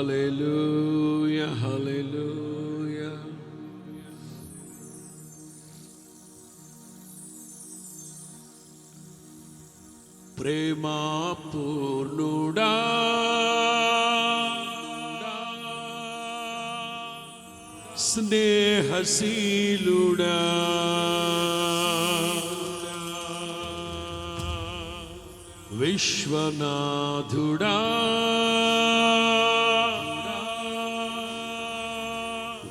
హల్లెలూయా హల్లెలూయా ప్రేమా పూర్ణుడా స్నేహశీలుడా విశ్వనాథుడా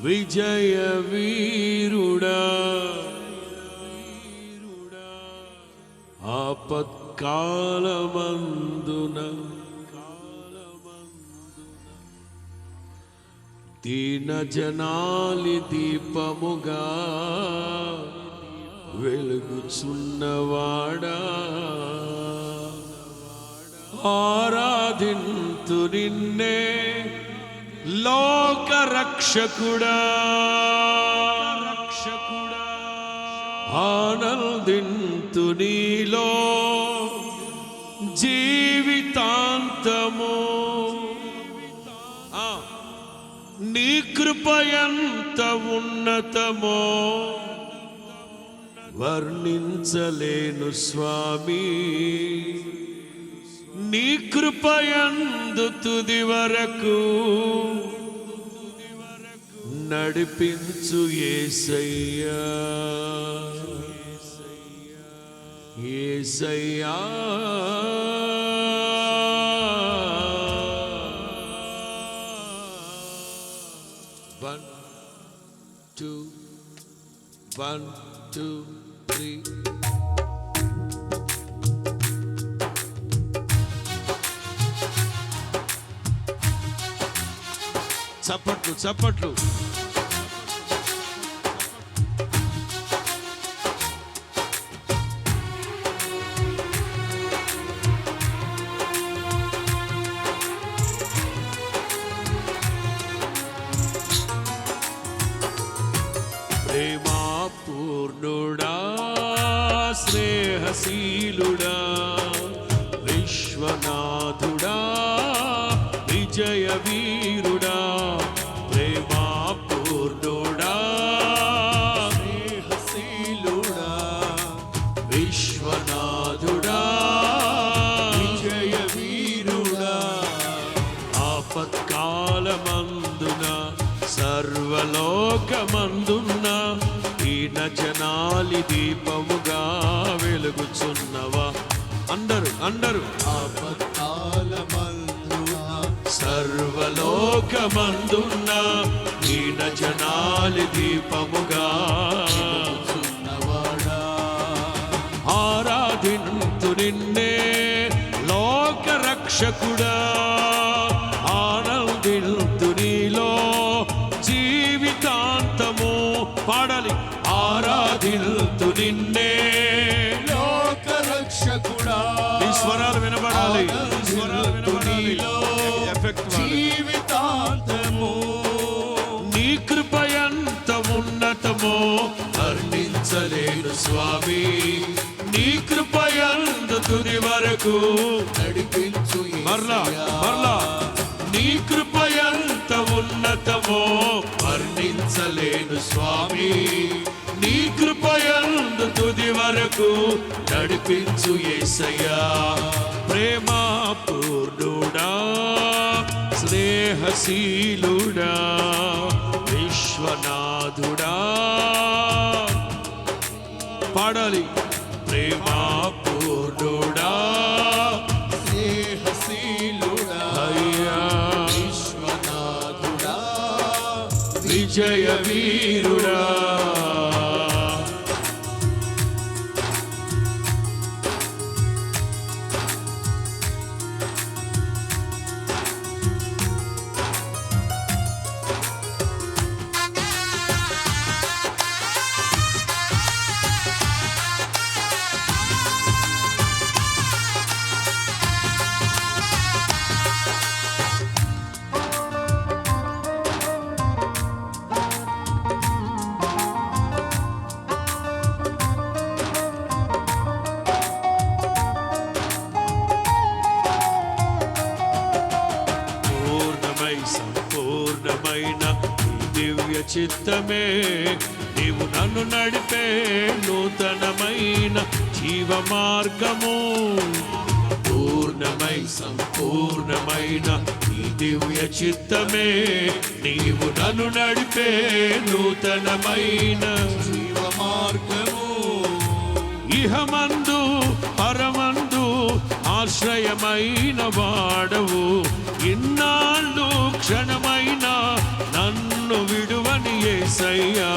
విజయ వీరుడా. ఆపత్కాలమందున దీన జనాలి దీపముగా వెలుగుచున్నవాడా. ఆరాధింతు నిన్నే లోక రక్షకుడా రక్షకుడా ఆనందింతు నీలో జీవితాంతము. ఆ, నీ కృప ఎంత ఉన్నతమో. వర్ణించలేను స్వామి. నీ కృపయందు తుది వరకు నడిపించు ఏసయ్యా. ఏసయ్యా. One two one two three చప్పట్లు చప్పట్లు. అందరు అందరు. సర్వలోకమందున్న ఈన జనాలి దీపముగా ఆరాధింతు నిన్నే లోక రక్షకుడా ఆనందింతు నీలో జీవితాంతము పాడాలి. ఆరాధింతు నిన్నే నడిపించు నడిపించు మరలా మరలా నీ కృప ఎంత ఉన్నతమో వర్ణించలేను స్వామి. నీ కృప ఎందు తుది వరకు నడిపించు యేసయ్యా ప్రేమ పూర్ణుడా స్నేహశీలుడా విశ్వనాథుడా. పాడాలి. ప్రేమ పూర్ణుడా నడిపే నూతనమైన జీవ మార్గము పూర్ణమై సంపూర్ణమైన దివ్య చిత్తమే. నీవు నన్ను నడిపే నూతనమైన జీవ మార్గము ఇహమందు పరమందు ఆశ్రయమైన వాడవు. ఇన్నాళ్ళు క్షణమైన నన్ను విడువని ఏసయ్యా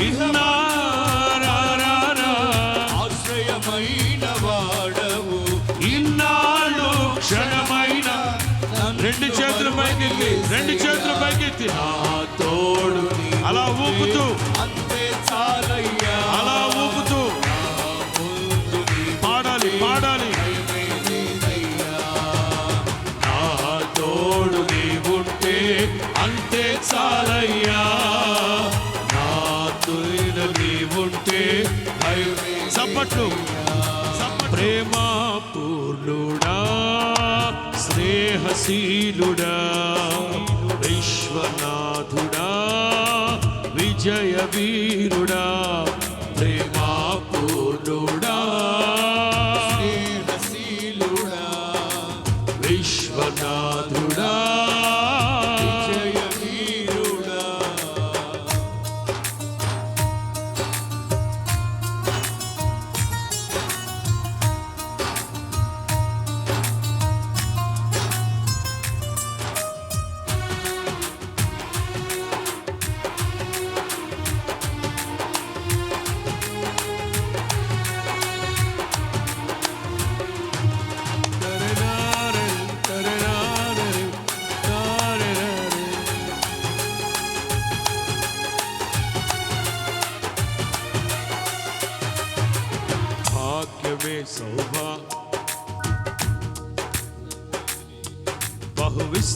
ఇన్నారారా ఆశ్రయమైన వాడవు ఇన్నాళ్ళు క్షణమైన రెండు చేతులు పైకెత్తి రెండు చేతులు పైకెత్తి. నా తోడు అలా ఊపుతూ. అంతే చాలయ్యా. అలా ఊపుతూ. పాడాలి పాడాలి. తోడు నీవుంటే అంతే చాలయ్యా. చప్పట్లు. ప్రేమ పూర్ణుడా స్నేహశీలుడా విశ్వనాథుడా విజయ వీరుడా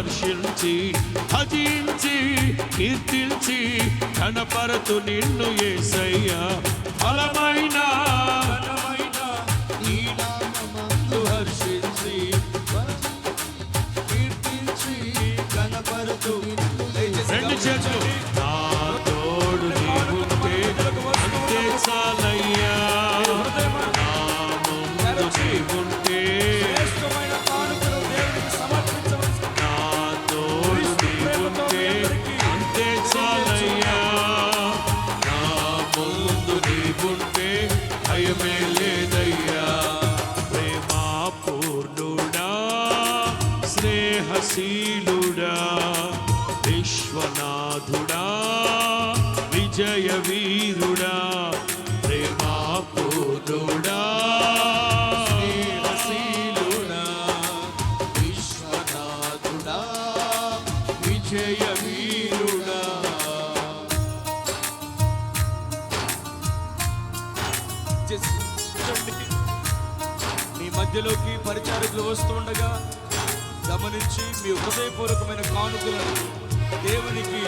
హర్షించి భజించి కీర్తించి ఘనపరతు నిన్ను ఏసయ్యా. బలమైన హర్షించి కీర్తించి కనపరుతూ రెండు చేతులు. విజయ మీ మధ్యలోకి పరిచారకులు వస్తుండగా గమనించి మీ హృదయపూర్వకమైన కానుకలను దేవునికి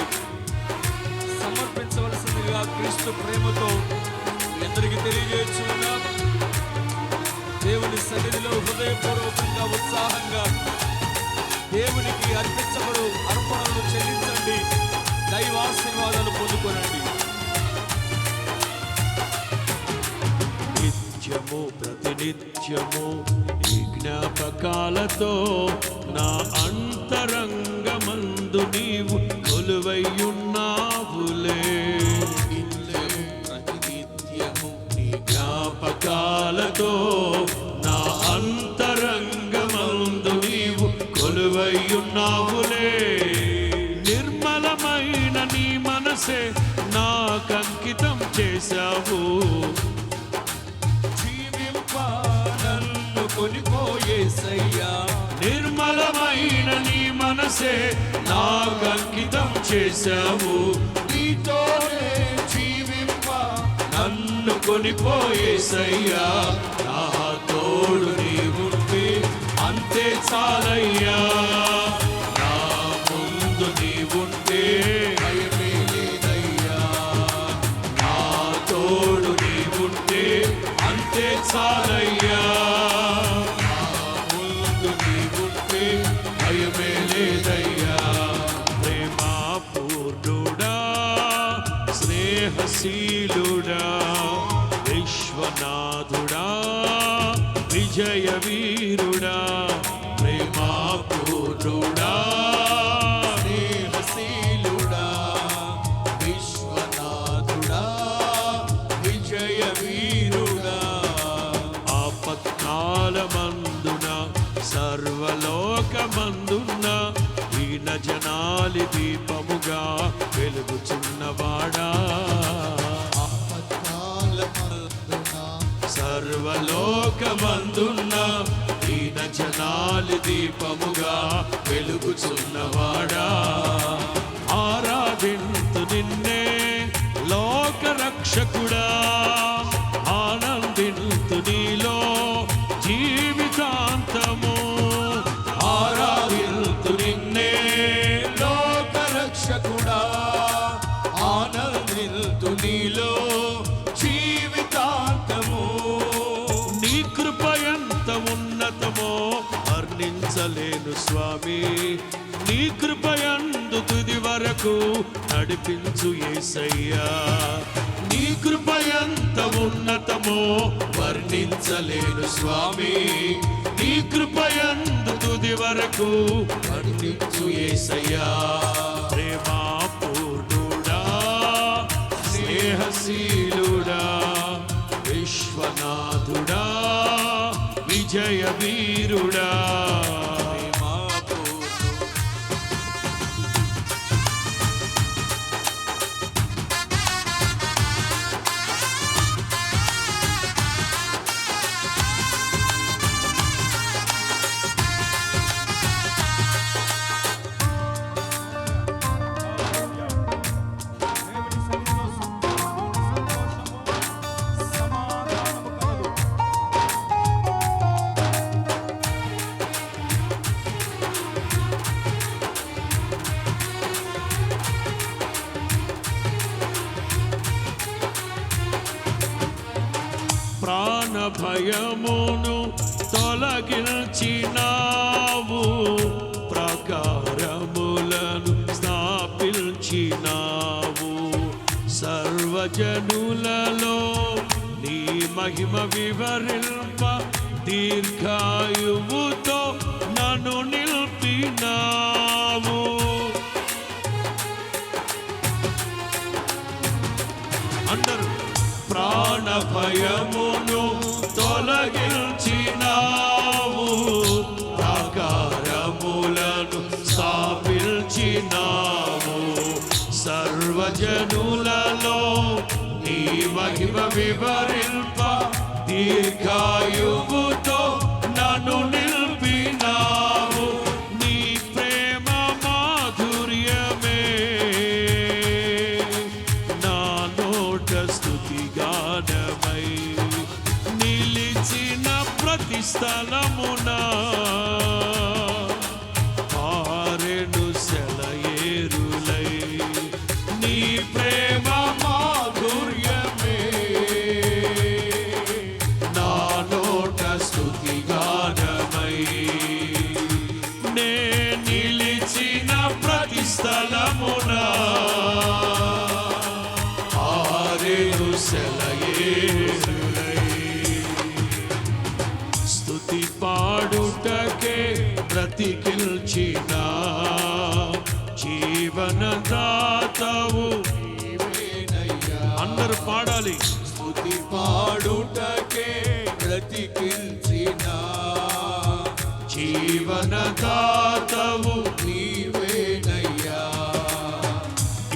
సమర్పించవలసిందిగా క్రీస్తు ప్రేమతో మీ అందరికీ తెలియజేస్తున్నా దేవుని సన్నిధిలో హృదయపూర్వకంగా ఉత్సాహంగా దేవునికి అర్పించబడు అర్పణలు చెల్లించండి. దైవాశీర్వాదాలు పొందుకోనండి. నిత్యము ప్రతినిత్యము ఈ జ్ఞాపకాలతో నా అంతరంగమందు నీవు కొలువయ్యున్నావులే నిత్యము ప్రతినిత్యము నీ జ్ఞాపకాలతో కొలువయ్యున్నావులే నిర్మలమైన నీ మనసే నాకంకితం చేశావు. జీవింప నన్ను నిర్మలమైన నీ మనసే నాకంకితం చేశావు. నీతోనే జీవింప నన్ను కొనిపోయేసయ్యా నా తోడు నీవుంటే అంతే చాలయ్యా. పొందలేను స్వామి. నీ కృపయందు తుది వరకు నడిపించు ఏసయ్యా. నీ కృప ఎంత ఉన్నతమో వర్ణించలేను స్వామి. నీ కృప ఎందు తుది వరకు నడిపించు ఏసయ్యా. ప్రేమా పూర్ణుడా స్నేహశీలుడా విశ్వనాథుడా విజయ వీరుడా ప్రాణ భయమును తొలగించినావు. ప్రకారములను స్థాపించినావు. సర్వజనులలో నీ మహిమ వివరింప దీర్ఘాయువుతో నన్ను నిలిపినావు. అందరూ ప్రాణ మహిమ వివరింప పాడాలి స్థుతి పాడుటకే బ్రతికించిన జీవన దాతవు నీవేనయ్యా.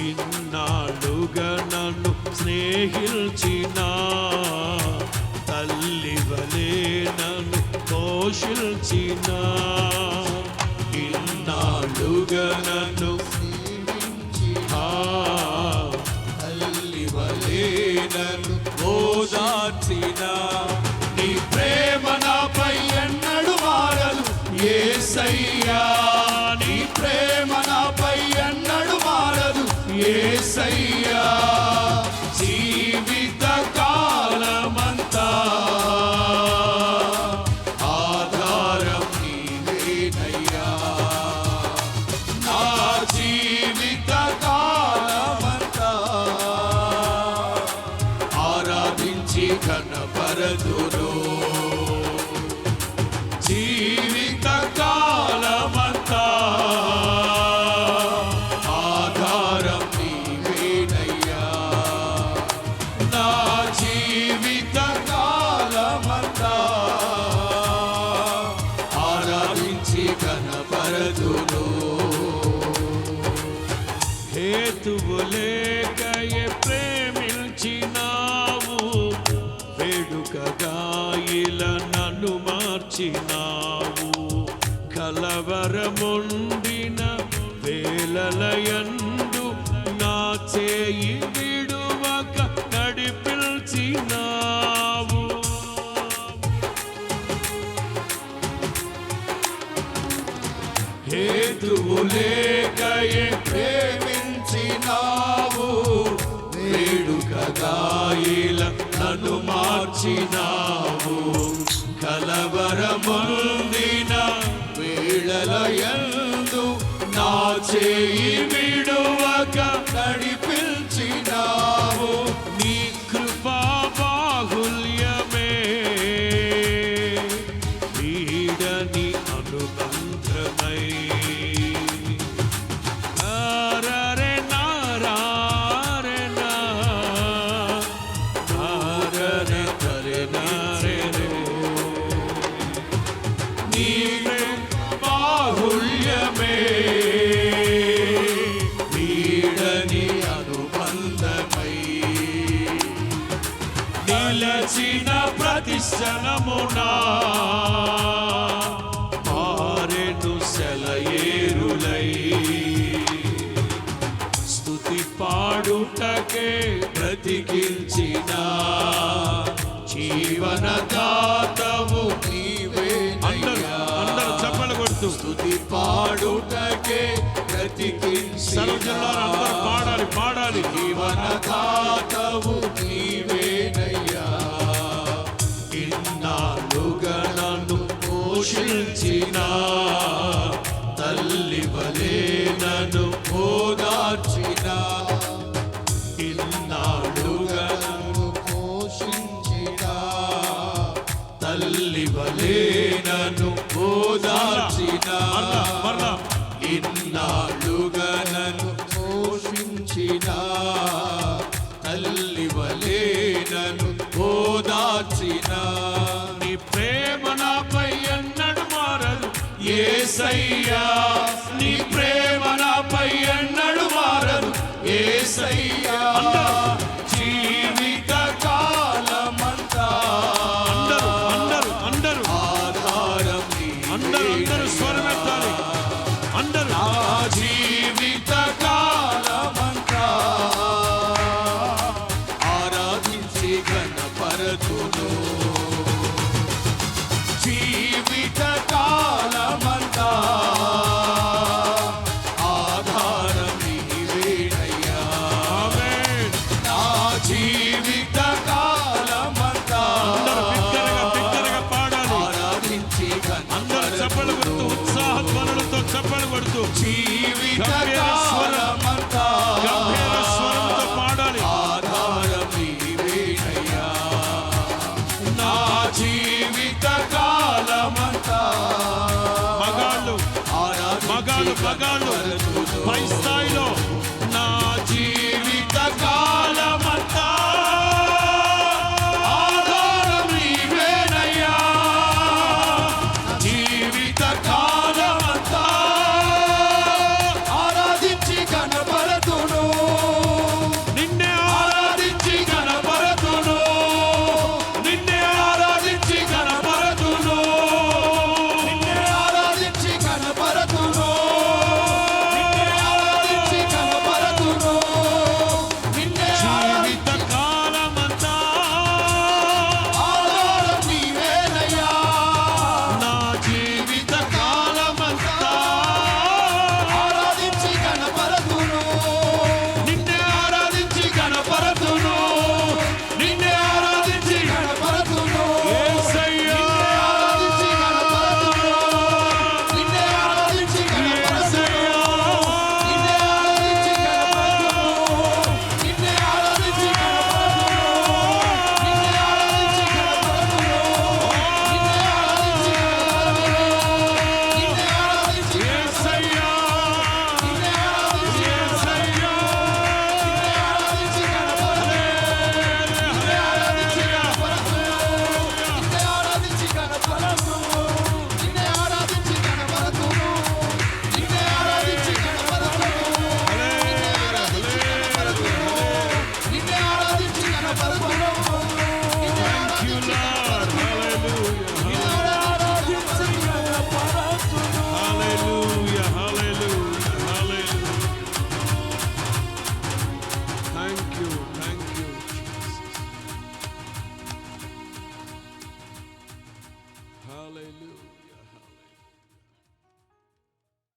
ఇన్నాళ్ళుగా నన్ను స్నేహిల్చిన తల్లివలే నన్ను పోషిల్చిన ఇన్నాళ్ళుగా నన్ను వేడుకగా ఇలా నన్ను మార్చినావు. కలవరముండిన వేలలయందు నా చేయి విడువక నడిపిల్చినావు. హేతువు లేకయే మార్చినావు కలవరముందిన వేళలయందు నా చేయి విడువక బ్రతికించిన జీవనదాతవు నీవే అందరూ చప్పలు కొడుతూ. స్తుతి పాడుటకే సర్వజనులారా అందరూ బ్రతికించిన పాడాలి పాడాలి. జీవనదాతవు నీవేనయ్యా ఇన్నాళ్ళుగా నన్ను పోషించిన తల్లి వలే నన్ను ఓదార్చిన. ఇన్నాళ్ళుగా నన్ను పోషించిన. తల్లి వలే నన్ను ఓదార్చిన. నీ ప్రేమ నాపై ఎన్నడు మారదు. ఏసయ్యా నీ మగాళ్ళు ఆరాధించి మగాళ్ళు మగాళ్ళు కనపరచును. పై స్థాయిలో